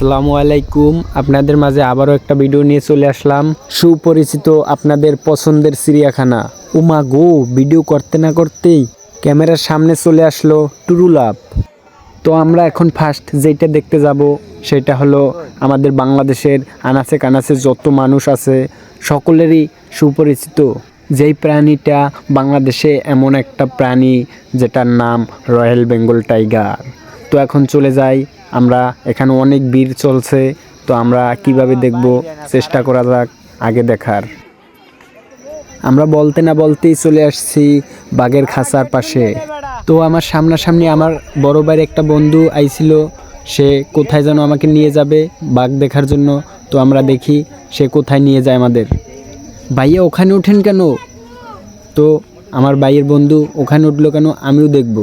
আসসালামু আলাইকুম। আপনাদের মাঝে আবারও একটা ভিডিও নিয়ে চলে আসলাম। সুপরিচিত আপনাদের পছন্দের চিড়িয়াখানা। উমা গো ভিডিও করতে না করতেই ক্যামেরার সামনে চলে আসলো টুরুলাপ তো আমরা এখন ফার্স্ট যেটা দেখতে যাব, সেটা হলো আমাদের বাংলাদেশের আনাচে কানাচে যত মানুষ আছে, সকলেরই সুপরিচিত। যেই প্রাণীটা বাংলাদেশে এমন একটা প্রাণী, যেটার নাম রয়্যাল বেঙ্গল টাইগার। তো এখন চলে যাই। আমরা এখানে অনেক ভিড় চলছে, তো আমরা কীভাবে দেখব? চেষ্টা করা যাক আগে দেখার। আমরা বলতে না বলতেই চলে আসছি বাঘের খাঁচার পাশে। তো আমার সামনাসামনি আমার বড় ভাইয়ের একটা বন্ধু আইছিল, সে কোথায় যেন আমাকে নিয়ে যাবে বাঘ দেখার জন্য। তো আমরা দেখি সে কোথায় নিয়ে যায় আমাদের। ভাইয়া, ওখানে ওঠেন কেন? তো আমার ভাইয়ের বন্ধু ওখানে উঠল কেন? আমিও দেখব।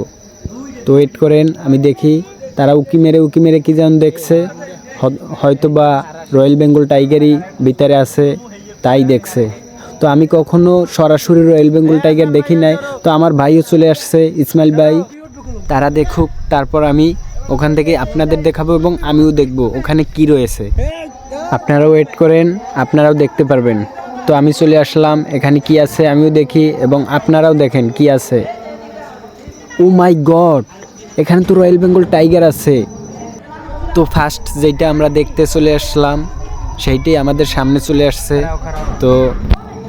তো ওয়েট করেন, আমি দেখি। তারা উকি মেরে উকি মেরে কি যেন দেখছে। হয়তো বা রয়্যাল বেঙ্গল টাইগারই ভিতরে আছে, তাই দেখছে। তো আমি কখনো সরাসরি রয়্যাল বেঙ্গল টাইগার দেখি নাই। তো আমার ভাইও চলে আসছে, ইসমাইল ভাই। তারা দেখুক, তারপর আমি ওখান থেকে আপনাদের দেখাবো এবং আমিও দেখব ওখানে কি রয়েছে। আপনারাও ওয়েট করেন, আপনারাও দেখতে পারবেন। তো আমি চলে আসলাম, এখানে কি আছে আমিও দেখি এবং আপনারাও দেখেন কি আছে। ও মাই গড এখানে তো রয়্যাল বেঙ্গল টাইগার আছে। তো ফার্স্ট যেটা আমরা দেখতে চলে আসলাম, সেইটাই আমাদের সামনে চলে আসছে। তো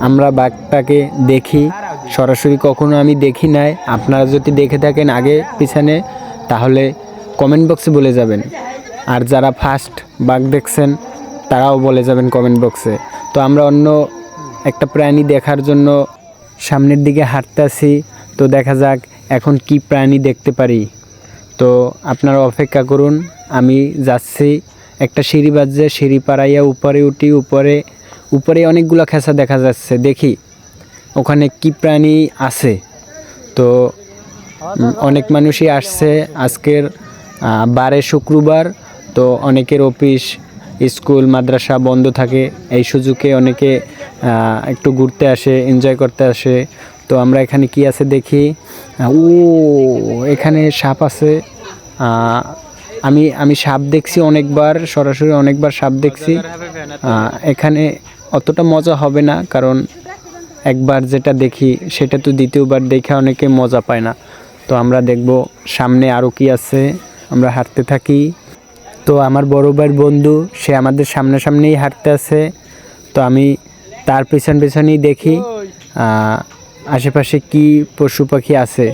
আমরা বাঘটাকে দেখি। সরাসরি কখনো আমি দেখি নাই। আপনারা যদি দেখে থাকেন আগে পিছনে, তাহলে কমেন্ট বক্সে বলে যাবেন। আর যারা ফার্স্ট বাঘ দেখছেন, তারাও বলে যাবেন কমেন্ট বক্সে তো আমরা অন্য একটা প্রাণী দেখার জন্য সামনের দিকে হাঁটতে আসি তো দেখা যাক এখন কি প্রাণী দেখতে পারি। তো আপনারা অপেক্ষা করুন, আমি যাচ্ছি একটা সিঁড়ি বাজছে, সিঁড়ি পাড়াইয়া উপরে উঠি, উপরে উপরে অনেকগুলো খেসা দেখা যাচ্ছে, দেখি ওখানে কি প্রাণী আছে। তো অনেক মানুষই আসছে, আজকের বারে শুক্রবার, তো অনেকের অফিস, স্কুল, মাদ্রাসা বন্ধ থাকে, এই সুযোগে অনেকে একটু ঘুরতে আসে, এনজয় করতে আসে। তো আমরা এখানে কি আছে দেখি? ও, এখানে সাপ আছে। আমি আমি সাপ দেখছি অনেকবার, সরাসরি অনেকবার সাপ দেখছি। এখানে অতটা মজা হবে না, কারণ একবার যেটা দেখি, সেটা তো দ্বিতীয়বার দেখে অনেকে মজা পায় না। তো আমরা দেখব সামনে আরও কি আছে। আমরা হাঁটতে থাকি। তো আমার বড় ভাইয়ের বন্ধু, সে আমাদের সামনাসামনিই হাঁটতে আছে। তো আমি তার পেছন পেছনেই দেখি। আশেপাশে কি পশু পাখি আছে?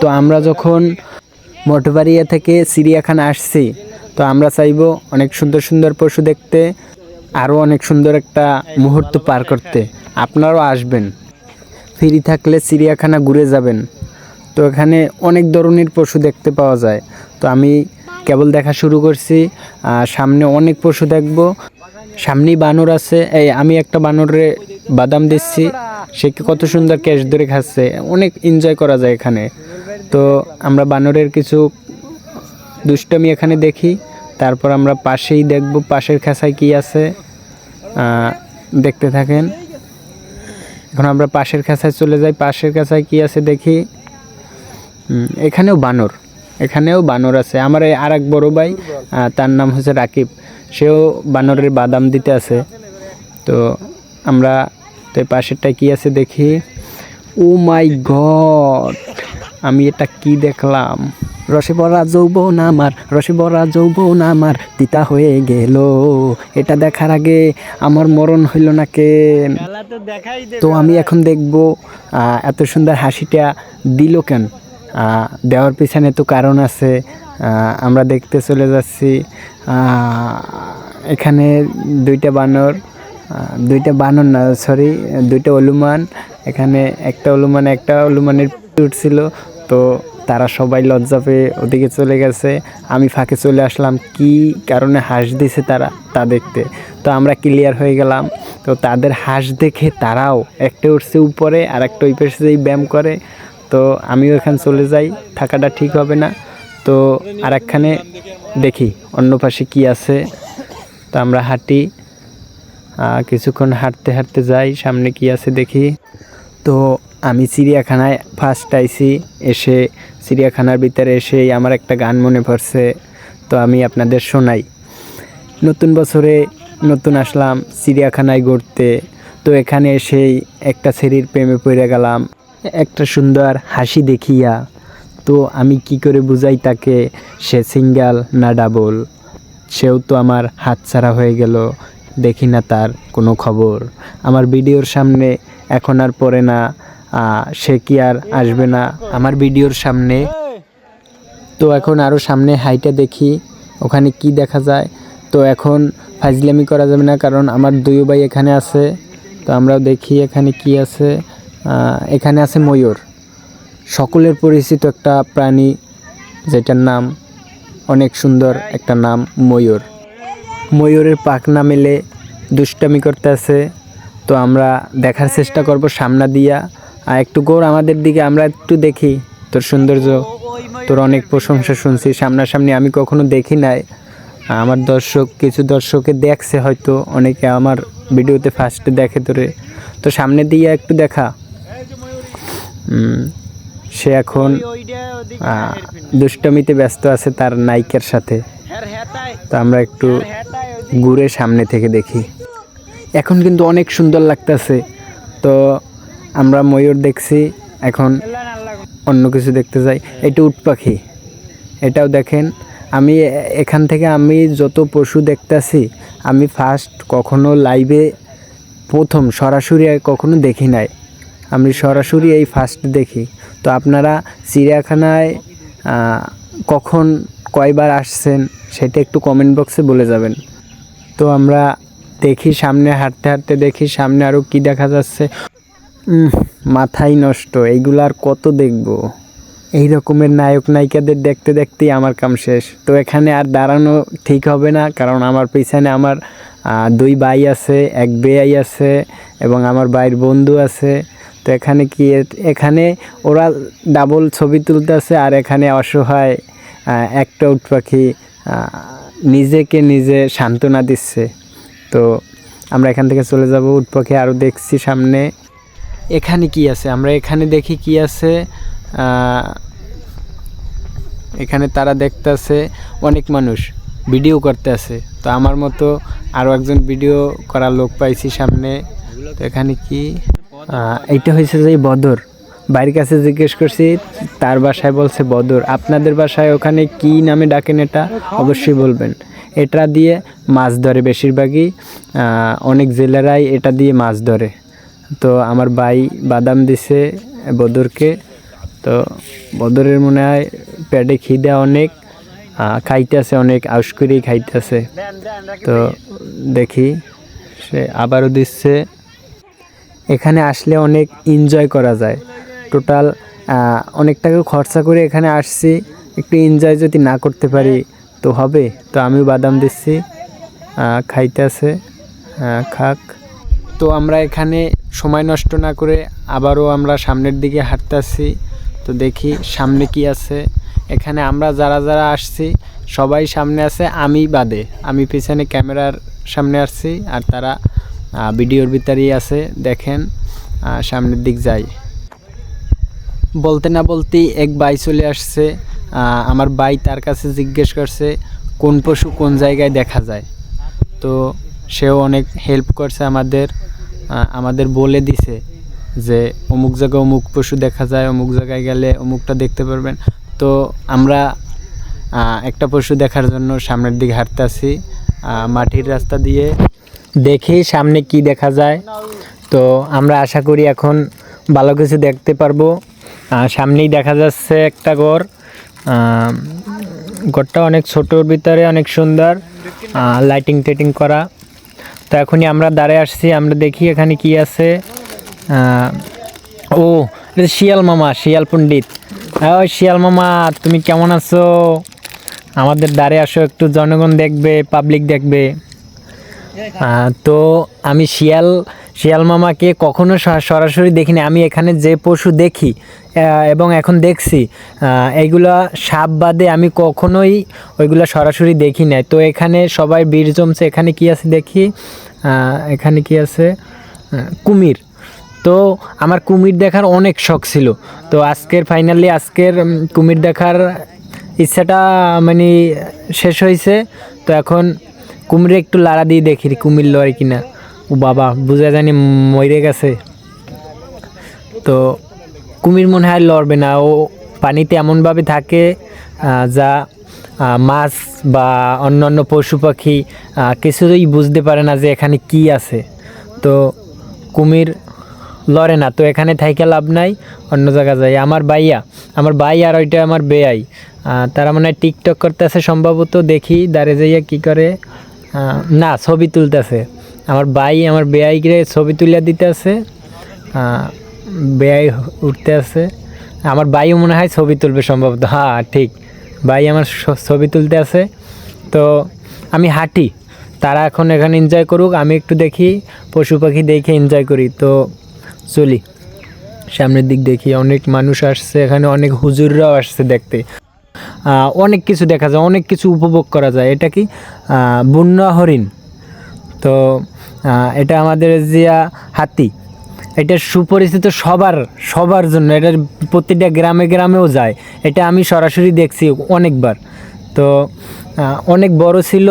তো আমরা যখন মঠবাড়িয়া থেকে চিড়িয়াখানা আসছি, তো আমরা চাইব অনেক সুন্দর সুন্দর পশু দেখতে আরও অনেক সুন্দর একটা মুহূর্ত পার করতে। আপনারাও আসবেন। ফ্রি থাকলে চিড়িয়াখানা ঘুরে যাবেন। তো এখানে অনেক ধরনের পশু দেখতে পাওয়া যায়। তো আমি কেবল দেখা শুরু করছি সামনে অনেক পশু দেখব। সামনেই বানর আছে। এই, আমি একটা বানরে বাদাম দিচ্ছি। সে কত সুন্দর ক্যাশ ধরে খাচ্ছে, অনেক এনজয় করা যায় এখানে। তো আমরা বানরের কিছু দুষ্টমি এখানে দেখি, তারপর আমরা পাশেই দেখব পাশের খাঁচায় কি আছে। দেখতে থাকেন। এখন আমরা পাশের খাঁচায় চলে যাই, পাশের খাঁচায় কি আছে দেখি। এখানেও বানর এখানেও বানর আছে। আমার এই আর এক বড়ো ভাই তার নাম হচ্ছে রাকিব। সেও বানরের বাদাম দিতে আছে। তো আমরা তো এই পাশেরটায় কি আছে দেখি? Oh my god! আমি এটা কি দেখলাম? রসে ভরা যৌবন আমার, রসে ভরা যৌবন আমার তিতা হয়ে গেল। এটা দেখার আগে আমার মরণ হইল না কেন? তো আমি এখন দেখব এত সুন্দর হাসিটা দিল কেন? দেওয়ার পিছনে তো কারণ আছে। আমরা দেখতে চলে যাচ্ছি। এখানে দুইটা বানর দুইটা বানর না সরি দুইটা অলুমান এখানে একটা অলুমান একটা অলুমানের উঠছিল, তো তারা সবাই লজ্জা পেয়ে ওদিকে চলে গেছে। আমি ফাঁকে চলে আসলাম, কি কারণে হাঁস দিছে তারা, তা দেখতে। তো আমরা ক্লিয়ার হয়ে গেলাম, তো তাদের হাঁস দেখে তারাও একটা উঠছে উপরে আর একটা ওই পাশে যেই ব্যায়াম করে। তো আমিও এখানে চলে যাই, থাকাটা ঠিক হবে না। তো আর একখানে দেখি, অন্য পাশে কি আছে। তো আমরা হাঁটি কিছুক্ষণ হাঁটতে হাঁটতে যাই, সামনে কি আছে দেখি। তো আমি চিড়িয়াখানায় ফার্স্ট আইছি, এসে চিড়িয়াখানার ভিতরে এসেই আমার একটা গান মনে পড়ছে, তো আমি আপনাদের শোনাই। নতুন বছরে নতুন আসলাম চিড়িয়াখানায় ঘুরতে, তো এখানে এসেই একটা ছেড়ির প্রেমে পড়ে গেলাম, একটা সুন্দর হাসি দেখিয়া। তো আমি কি করে বুঝাই তাকে, সে সিঙ্গেল না ডাবল? সেও তো আমার হাতছাড়া হয়ে গেল দেখি না তার কোনো খবর। আমার ভিডিওর সামনে এখন আর পড়ে না সে কি আর আসবে না আমার ভিডিওর সামনে। তো এখন আরও সামনে হাইটা দেখি, ওখানে কি দেখা যায়। তো এখন ফাজলামি করা যাবে না কারণ আমার দুই ভাই এখানে আছে। তো আমরাও দেখি এখানে কি আছে। এখানে আছে ময়ূর। সকলের পরিচিত একটা প্রাণী, যেটার নাম অনেক সুন্দর একটা নাম ময়ূর। ময়ূরের পাখনা মেলে দুষ্টামি করতে আছে। তো আমরা দেখার চেষ্টা করব সামনা দিয়া। আর একটু গোর আমাদের দিকে, আমরা একটু দেখি তোর সৌন্দর্য, তোর অনেক প্রশংসা শুনছি। সামনাসামনি আমি কখনো দেখি নাই। আমার দর্শক, কিছু দর্শকে দেখছে হয়তো, অনেকে আমার ভিডিওতে ফার্স্টে দেখে তোরে। তো সামনে দিয়ে একটু দেখা। সে এখন দুষ্টমিতে ব্যস্ত আছে তার নায়িকার সাথে। তো আমরা একটু ঘুরে সামনে থেকে দেখি। এখন কিন্তু অনেক সুন্দর লাগতেছে। তো আমরা ময়ূর দেখছি, এখন অন্য কিছু দেখতে যাই। এটা উট পাখি। এটাও দেখেন, আমি এখান থেকে আমি যত পশু দেখতেছি, আমি ফার্স্ট কখনো লাইভে প্রথম সরাসরি কখনো দেখি নাই। আমি সরাসরি এই ফার্স্ট দেখি। তো আপনারা চিড়িয়াখানায় কখন কয়বার আসছেন সেটা একটু কমেন্ট বক্সে বলে যাবেন। তো আমরা দেখি সামনে, হাঁটতে হাঁটতে দেখি সামনে আরও কি দেখা যাচ্ছে। মাথাই নষ্ট, এইগুলো আর কত দেখব? এই রকমের নায়ক, নায়িকাদের দেখতে দেখতেই আমার কাম শেষ। তো এখানে আর দাঁড়ানো ঠিক হবে না, কারণ আমার পিছনে আমার দুই ভাই আছে, এক বেয়াই আছে, এবং আমার ভাইয়ের বন্ধু আছে। তো এখানে কি এখানে ওরা ডাবল ছবি তুলতেছে আর এখানে অসহায় একটা উট পাখি নিজেকে নিজে সান্ত্বনা দিচ্ছে। তো আমরা এখান থেকে চলে যাব উট পাখি আরও দেখছি সামনে। এখানে কি আছে? আমরা এখানে দেখি কি আছে? এখানে তারা দেখতেছে অনেক মানুষ, ভিডিও করতে আছে তো আমার মতো আরও একজন ভিডিও করার লোক পাইছি সামনে। তো এখানে কি? এইটা হয়েছে যে বদর। বাড়ির কাছে জিজ্ঞেস করছি, তার বাসায় বলছে, বদর, আপনাদের বাসায় ওখানে কি নামে ডাকেন এটা? অবশ্যই বলবেন। এটা দিয়ে মাছ ধরে বেশিরভাগই অনেক জেলেরাই এটা দিয়ে মাছ ধরে। তো আমার ভাই বাদাম দিছে বদরকে। তো বদরের মনে হয় পেটে খিদে অনেক খাইতেছে অনেক আউস করেই খাইতেছে। তো দেখি, সে আবারও দিচ্ছে। এখানে আসলে অনেক এনজয় করা যায়। টোটাল অনেক টাকা খরচা করে এখানে আসছি। একটু এনজয় যদি না করতে পারি তো হবে। তো আমিও বাদাম দিচ্ছি। আহ, খাইতেছে আহ, খাক। তো আমরা এখানে সময় নষ্ট না করে আবারও আমরা সামনের দিকে হাঁটতেছি। তো দেখি সামনে কি আছে। এখানে আমরা যারা যারা আসছি সবাই সামনে আছে আমি বাদে। আমি পিছনে ক্যামেরার সামনে আসছি আর তারা ভিডিওর ভিতরেই আছে। দেখেন সামনের দিক যাই। বলতে না বলতেই এক বাই চলে আসছে আমার বাই তার কাছে জিজ্ঞেস করছে, কোন পশু কোন জায়গায় দেখা যায়? তো সেও অনেক হেল্প করছে আমাদের আমাদের বলে দিছে যে অমুক জায়গায় অমুক পশু দেখা যায়, অমুক জায়গায় গেলে অমুকটা দেখতে পারবেন। তো আমরা একটা পশু দেখার জন্য সামনের দিকে হাঁটতে আসি মাটির রাস্তা দিয়ে দেখি সামনে কি দেখা যায়। তো আমরা আশা করি এখন ভালো কিছু দেখতে পারব। সামনেই দেখা যাচ্ছে একটা ঘর ঘরটা অনেক ছোটোর ভিতরে, অনেক সুন্দর। লাইটিং টাইটিং করা। তো এখনই আমরা দাঁড়ায় আসছি, আমরা দেখি এখানে কি আছে। ও শিয়াল মামা, শিয়াল পণ্ডিত। ও, শিয়াল মামা, তুমি কেমন আছো? আমাদের দাঁড়ে আসো, একটু জনগণ দেখবে পাবলিক দেখবে। তো আমি শিয়াল শিয়াল মামাকে কখনো সরাসরি দেখিনি। আমি এখানে যে পশু দেখি এবং এখন দেখছি এইগুলা সাপ বাদে আমি কখনোই ওইগুলা সরাসরি দেখি নাই। তো এখানে সবাই বীর জমছে। এখানে কি আছে দেখি? এখানে কি আছে? কুমির। তো আমার কুমির দেখার অনেক শখ ছিল। তো আজকের ফাইনালি আজকের কুমির দেখার ইচ্ছাটা মানে শেষ হয়েছে তো এখন কুমিরে একটু লাড়া দিয়ে দেখি, কুমির লয় কিনা। বাবা, বুঝা জানি মরে গেছে। তো কুমির মনে হয় লড়বে না। ও পানিতে এমনভাবে থাকে যা মাছ বা অন্যান্য পশু পাখি কিছুই বুঝতে পারে না যে এখানে কি আছে। তো কুমির লড়ে না, তো এখানে থাইকে লাভ নাই, অন্য জায়গা যায়। আমার বাইয়া আমার ভাই আর ওইটা আমার বেয়াই। তারা মানে টিকটক করতেছে, সম্ভবত দেখি দাঁড়ে যাইয়া কি করে না, ছবি তুলতেছে। আমার ভাই আমার বেয়াইকে ছবি তুলিয়া দিতেছে বেয়াই উঠতে আছে আমার ভাইও মনে হয় ছবি তুলবে সম্ভবত। হ্যাঁ ঠিক। ভাই আমার ছবি তুলতে আছে তো আমি হাঁটি। তারা এখন এখানে এনজয় করুক, আমি একটু দেখি, পশু পাখি দেখে এনজয় করি। তো চলি। সামনের দিক দেখি, অনেক মানুষ আসছে, এখানে অনেক হুজুররাও আসছে দেখতে। অনেক কিছু দেখা যায়, অনেক কিছু উপভোগ করা যায়। এটা কি? বন্যা হরিণ। তো এটা আমাদের জিয়া হাতি। এটা সুপরিচিত সবার সবার জন্য। এটা প্রতিটা গ্রামে গ্রামেও যায়। এটা আমি সরাসরি দেখছি অনেকবার। তো অনেক বড় ছিল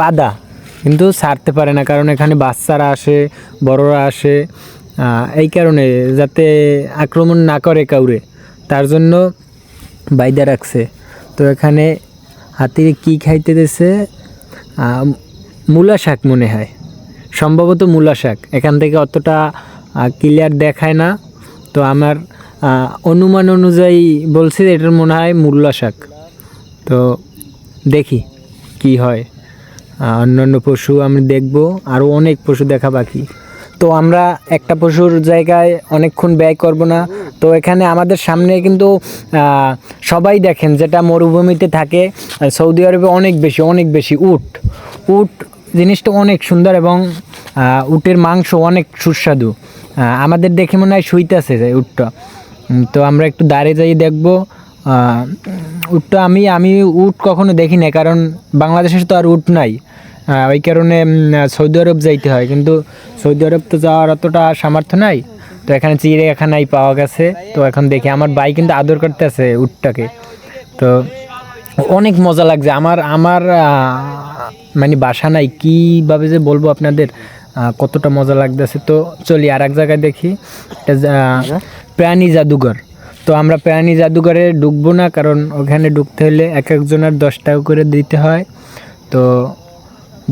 বাদা। কিন্তু ছাড়তে পারে না, কারণ এখানে বাচ্চারা আসে, বড়রা আসে এই কারণে যাতে আক্রমণ না করে কাউরে, তার জন্য বাইদা রাখছে। তো এখানে হাতির কি খাইতে দিছে? মূলা শাক মনে হয়। সম্ভবত মূলা শাক। এখান থেকে অতটা ক্লিয়ার দেখায় না। তো আমার অনুমান অনুযায়ী বলছি এটার মনে হয় মূলা শাক। তো দেখি কি হয়। অন্যান্য পশু আমি দেখব। আরও অনেক পশু দেখা বাকি। তো আমরা একটা পশুর জায়গায় অনেকক্ষণ ব্যয় করব না। তো এখানে আমাদের সামনে কিন্তু সবাই দেখেন যেটা মরুভূমিতে থাকে। সৌদি আরবে অনেক বেশি অনেক বেশি উট। উট জিনিসটা অনেক সুন্দর এবং উটের মাংস অনেক সুস্বাদু। আমাদের দেখে মনে হয় শুইতেছে উটটা। তো আমরা একটু দাঁড়িয়ে যাই দেখব উটটা আমি আমি উট কখনো দেখি না কারণ বাংলাদেশে তো আর উট নাই। ওই কারণে সৌদি আরব যাইতে হয়, কিন্তু সৌদি আরব তো যাওয়ার অতটা সামর্থ্য নাই। তো এখানে চিড়িয়াখানাই পাওয়া গেছে, তো এখন দেখি, আমার ভাই কিন্তু আদর করতে আছে উটটাকে। তো অনেক মজা লাগছে। আমার আমার মানে বাসা নাই কীভাবে যে বলব আপনাদের কতটা মজা লাগতেছে। তো চলি আর এক জায়গায় দেখি। এটা প্রাণী জাদুঘর। তো আমরা প্রাণী জাদুঘরে ঢুকবো না কারণ ওখানে ঢুকতে হলে এক একজনের দশ টাকা করে দিতে হয়। তো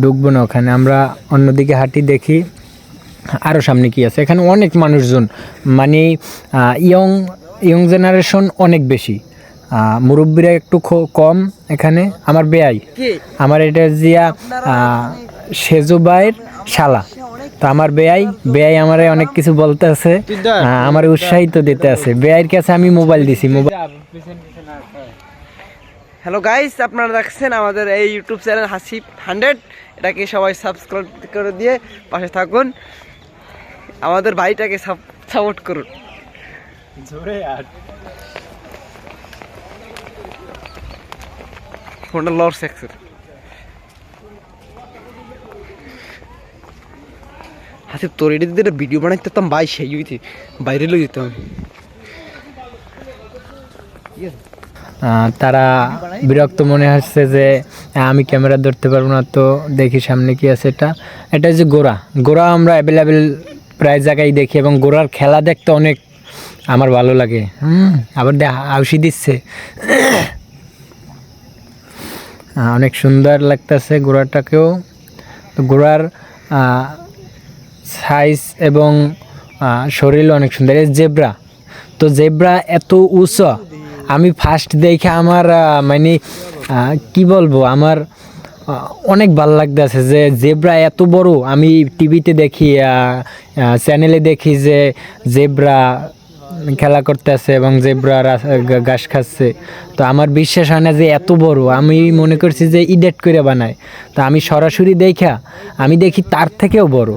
ঢুকবো না ওখানে। আমরা অন্যদিকে হাঁটি দেখি। আরও সামনে কি আছে? এখানে অনেক মানুষজন। মানে ইয়ং ইয়ং জেনারেশন অনেক বেশি। মুরব্বিরা একটু কম এখানে। আমার বেয়াই। আমার এটা জিয়া আহ, সেজু ভাইয়ের শালা। তো আমার বেয়াই বেয়াই আমারে অনেক কিছু বলতে আছে আমার উৎসাহিত দিতে আছে। বেয়াইয়ের কাছে আমি মোবাইল দিছি মোবাইল হ্যালো গাইস আপনারা দেখছেন আমাদের এই ইউটিউব চ্যানেল হাসিব হান্ড্রেড। এটাকে সবাই সাবস্ক্রাইব করে দিয়ে পাশে থাকুন। আমাদের ভাইটাকে সাপোর্ট করুন। ফোনটা লর সেক্সের। হাসিব তোর এটি যদি ভিডিও বানাইতে পারতাম ভাই সেই হইতে বাইরে লই যেতাম আহ, তারা বিরক্ত মনে হচ্ছে যে আমি ক্যামেরা ধরতে পারব না তো দেখি সামনে কি আছে এটা। এটা যে গোড়া গোড়া আমরা অ্যাভেলেবেল প্রায় জায়গায় দেখি এবং গোড়ার খেলা দেখতে অনেক আমার ভালো লাগে। হুম আবার দেখ আউসি দিচ্ছে। অনেক সুন্দর লাগতেছে ঘোড়াটাকেও তো গোড়ার সাইজ এবং শরীর অনেক সুন্দর। এই জেব্রা, তো জেব্রা এত উঁচা, আমি ফার্স্ট দেখে আমার মানে কি বলব, আমার অনেক ভালো লাগতেছে যে জেব্রা এত বড়। আমি টিভিতে দেখি চ্যানেলে দেখি যে জেব্রা খেলা করতেছে এবং জেব্রা ঘাস খাচ্ছে, তো আমার বিশ্বাস হয় না যে এত বড়। আমি মনে করছি যে ইডেট করে বানায়। তো আমি সরাসরি দেখা, আমি দেখি তার থেকেও বড়।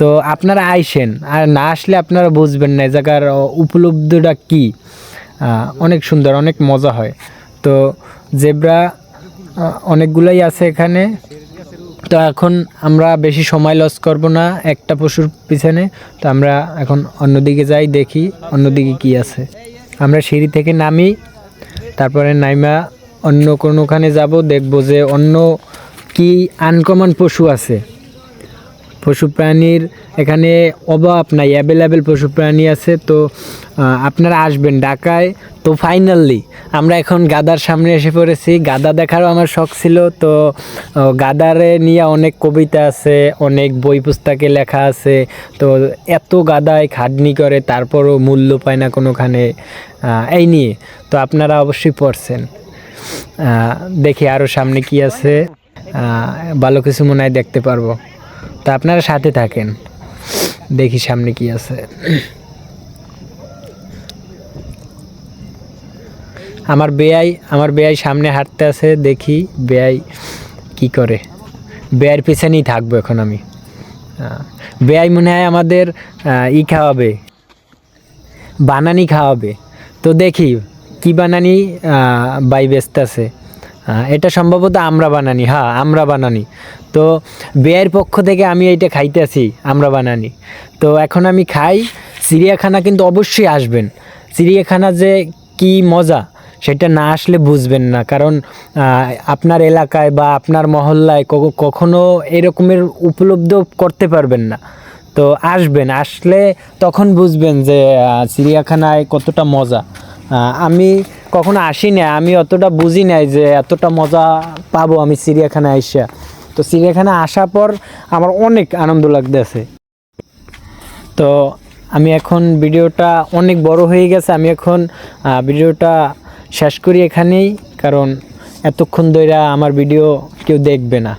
তো আপনারা আইসেন, আর না আসলে আপনারা বুঝবেন না জায়গার উপলব্ধটা কী। অনেক সুন্দর, অনেক মজা হয়। তো জেব্রা অনেকগুলাই আছে এখানে। তো এখন আমরা বেশি সময় লস করব না, একটা পশুর পিছনে। তো আমরা এখন অন্যদিকে যাই, দেখি অন্যদিকে কি আছে। আমরা সিঁড়ি থেকে নামি, তারপরে নাইমা অন্য কোনোখানে যাব, দেখব যে অন্য কি আনকমন পশু আছে। পশু প্রাণীর এখানে অভাব নাই অ্যাভেলেবেল পশু প্রাণী আছে। তো আপনারা আসবেন ঢাকায়। তো ফাইনালি আমরা এখন গাদার সামনে এসে পড়েছি। গাদা দেখারও আমার শখ ছিল। তো গাদারে নিয়ে অনেক কবিতা আছে, অনেক বই পুস্তকে লেখা আছে। তো, এত গাদায় খাটনি করে, তারপরও মূল্য পায় না কোনোখানে। এই নিয়ে। তো আপনারা অবশ্যই পড়ছেন। দেখি আরও সামনে কি আছে। ভালো কিছু মনে হয় দেখতে পারব। তো আপনারা সাথে থাকেন। দেখি সামনে কি আছে। আমার বেয়াই আমার বেয়াই সামনে হাঁটতে আছে দেখি বেয়াই কি করে। বেয়ার পিছনেই থাকব এখন আমি। বেয়াই মনে হয় আমাদের ই খাওয়াবে। বানানি খাওয়াবে। তো দেখি কি বানানি বাই আহ, এটা সম্ভবত আমরা বানানি হ্যাঁ আমরা বানানি। তো বেয়ের পক্ষ থেকে আমি এইটা খাইতেছি আমরা বানানি। তো এখন আমি খাই, চিড়িয়াখানা কিন্তু অবশ্যই আসবেন। চিড়িয়াখানা যে কি মজা, সেটা না আসলে বুঝবেন না। কারণ আপনার এলাকায় বা আপনার মহল্লায় কখনো এরকমের উপলব্ধ করতে পারবেন না। তো আসবেন, আসলে তখন বুঝবেন যে চিড়িয়াখানায় কতটা মজা। আমি কখনো আসি না আমি অতটা বুঝি নাই যে এতটা মজা পাবো আমি চিড়িয়াখানায় আইসা। তো চিড়িয়াখানা আসার পর আমার অনেক আনন্দ লাগতেছে। তো আমি এখন ভিডিওটা অনেক বড় হয়ে গেছে। আমি এখন ভিডিওটা শেষ করি এখানেই, কারণ এতক্ষণ ধরে আমার ভিডিও কেউ দেখবে না।